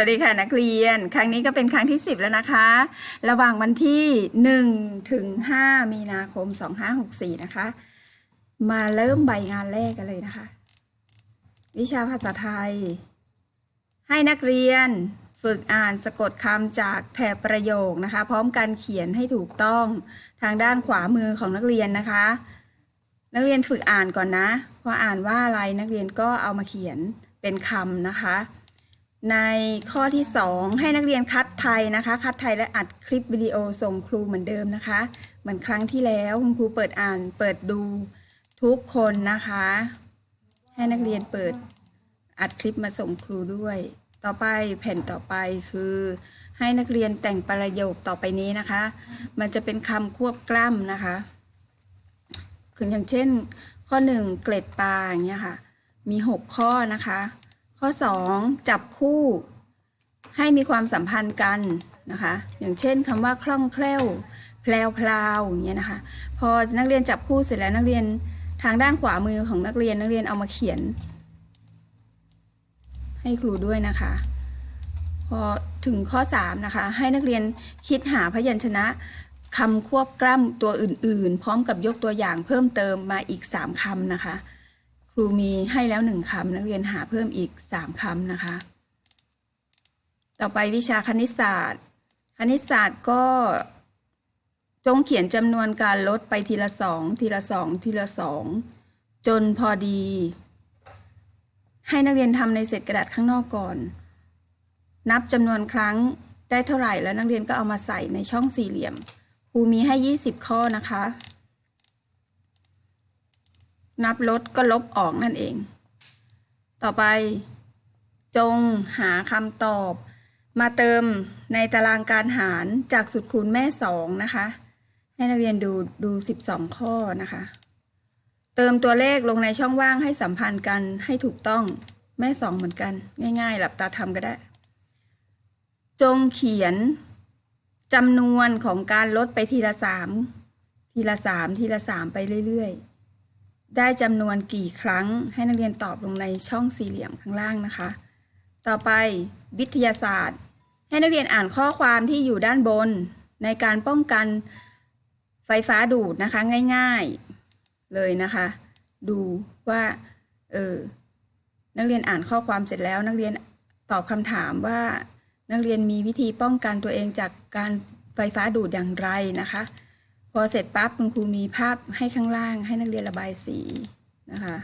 วัสดีค่ะนักเรียน ครั้งนี้ก็เป็นครั้งที่ 10 แล้วนะคะ ระหว่างวันที่ 1 ถึง 5 มีนาคม 2564 นะคะ มาเริ่มใบงานแรกกันเลยนะคะ วิชาภาษาไทย ให้นักเรียนฝึกอ่านสะกดคำจากแถบประโยคนะคะ พร้อมการเขียนให้ถูกต้องทางด้านขวามือของนักเรียนนะคะ นักเรียนฝึกอ่านก่อนนะพออ่านว่าอะไรนักเรียนก็เอามาเขียนเป็นคำนะคะ ในข้อที่ 2 ให้นักเรียนคัดไทยนะคะ คัดไทยและอัดคลิปวิดีโอส่งครูเหมือนเดิมนะคะ เหมือนครั้งที่แล้วคุณครูเปิดอ่านเปิดดูทุกคนนะคะ ให้นักเรียนเปิดอัดคลิปมาส่งครูด้วย ต่อไปแผ่นต่อไปคือให้นักเรียนแต่งประโยคต่อไปนี้นะคะ มันจะเป็นคำควบกล้ำนะคะคืออย่างเช่น ข้อ 1 เกล็ดปลาอย่างเงี้ยค่ะ มี 6 ข้อนะคะ ข้อ 2 จับคู่ให้มีความสัมพันธ์กันนะคะ อย่างเช่นคำว่าคล่องแคล่ว แพลวพลาวอย่างเงี้ยนะคะ พอนักเรียนจับคู่เสร็จแล้วนักเรียนทางด้านขวามือของนักเรียนนักเรียนเอามาเขียน ให้ครูด้วยนะคะ พอถึงข้อ 3 นะคะ ให้นักเรียนคิดหาพยัญชนะคำควบกล้ำตัวอื่น ๆ พร้อมกับยกตัวอย่างเพิ่มเติมมาอีก 3คำนะคะ รูมีให้แล้วหนึ่งคำนักเรียนหาเพิ่มอีกสามคำนะคะ ต่อไปวิชาคณิตศาสตร์ คณิตศาสตร์ก็จงเขียนจำนวนการลดไปทีละสองทีละสองทีละสองจนพอดี ให้นักเรียนทำในเศษกระดาษข้างนอกก่อน นับจำนวนครั้งได้เท่าไหร่แล้วนักเรียนก็เอามาใส่ในช่องสี่เหลี่ยมครูมีให้ 20 ข้อนะคะ นับลดก็ลบออกนั่นเอง ต่อไป จงหาคำตอบ มาเติมในตารางการหารจากสุดคูณแม่สองนะคะ ให้นักเรียนดูดู 12 ข้อนะคะ เติมตัวเลขลงในช่องว่างให้สัมพันธ์กันให้ถูกต้องแม่สองเหมือนกัน ง่ายๆ หลับตาทำก็ได้ จงเขียนจำนวนของการลดไปทีละสามทีละสามทีละสามไปเรื่อย ๆ ได้จำนวนกี่ครั้งให้นักเรียนตอบลงในช่องสี่เหลี่ยมข้างล่างนะคะ ต่อไปวิทยาศาสตร์ ให้นักเรียนอ่านข้อความที่อยู่ด้านบน ในการป้องกันไฟฟ้าดูดนะคะง่ายๆเลยนะคะ ดูว่าเออนักเรียนอ่านข้อความเสร็จแล้ว นักเรียนตอบคำถามว่านักเรียนมีวิธีป้องกันตัวเองจากการไฟฟ้าดูดอย่างไรนะคะ พอเสร็จปั๊บคุณครูมีภาพให้ข้างล่างให้นักเรียนระบายสีนะคะ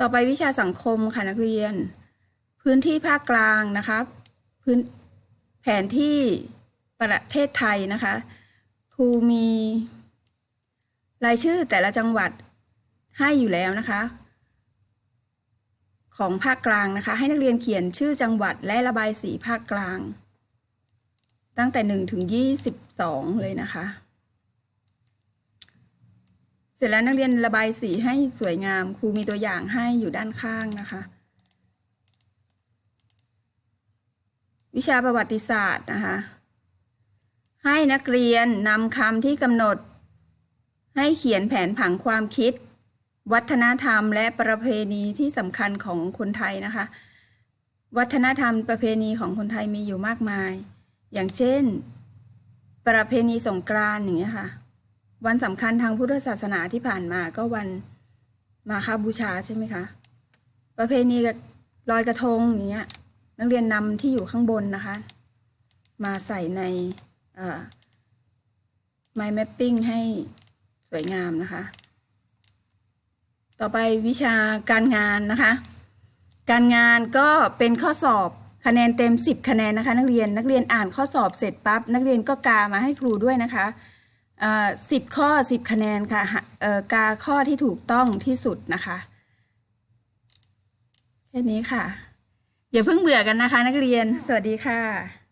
ต่อไปวิชาสังคมค่ะนักเรียน พื้นที่ภาคกลางนะคะพื้นแผนที่ประเทศไทยนะคะครูมีรายชื่อแต่ละจังหวัดให้อยู่แล้วนะคะ ของภาคกลางนะคะ ให้นักเรียนเขียนชื่อจังหวัดและระบายสีภาคกลาง ตั้งแต่ 1 ถึง 22 เลยนะคะ เสร็จแล้วนักเรียนระบายสีให้สวยงาม ครูมีตัวอย่างให้อยู่ด้านข้างนะคะ วิชาประวัติศาสตร์นะคะ ให้นักเรียนนำคำที่กำหนด ให้เขียนแผนผังความคิด วัฒนธรรมและประเพณีที่สำคัญของคนไทยนะคะ วัฒนธรรมประเพณีของคนไทยมีอยู่มากมาย อย่างเช่น ประเพณีสงกรานต์อย่างเงี้ยค่ะ วันสำคัญทางพุทธศาสนาที่ผ่านมาก็วันมาคาบูชาใช่ไหมคะ ประเพณีลอยกระทงอย่างเงี้ยนักเรียนนำที่อยู่ข้างบนนะคะ มาใส่ในเอ่อ mind mapping ให้สวยงามนะคะ ต่อไปวิชาการงานนะคะ การงานก็เป็นข้อสอบ คะแนนเต็ม 10 คะแนนนะคะ นักเรียนนักเรียนอ่านข้อสอบเสร็จปั๊บนักเรียนก็กามาให้ครูด้วยนะคะสิบข้อ 10 คะแนนค่ะกาข้อที่ถูกต้องที่สุดนะคะแค่นี้ค่ะอย่าเพิ่งเบื่อกันนะคะ นักเรียนสวัสดีค่ะ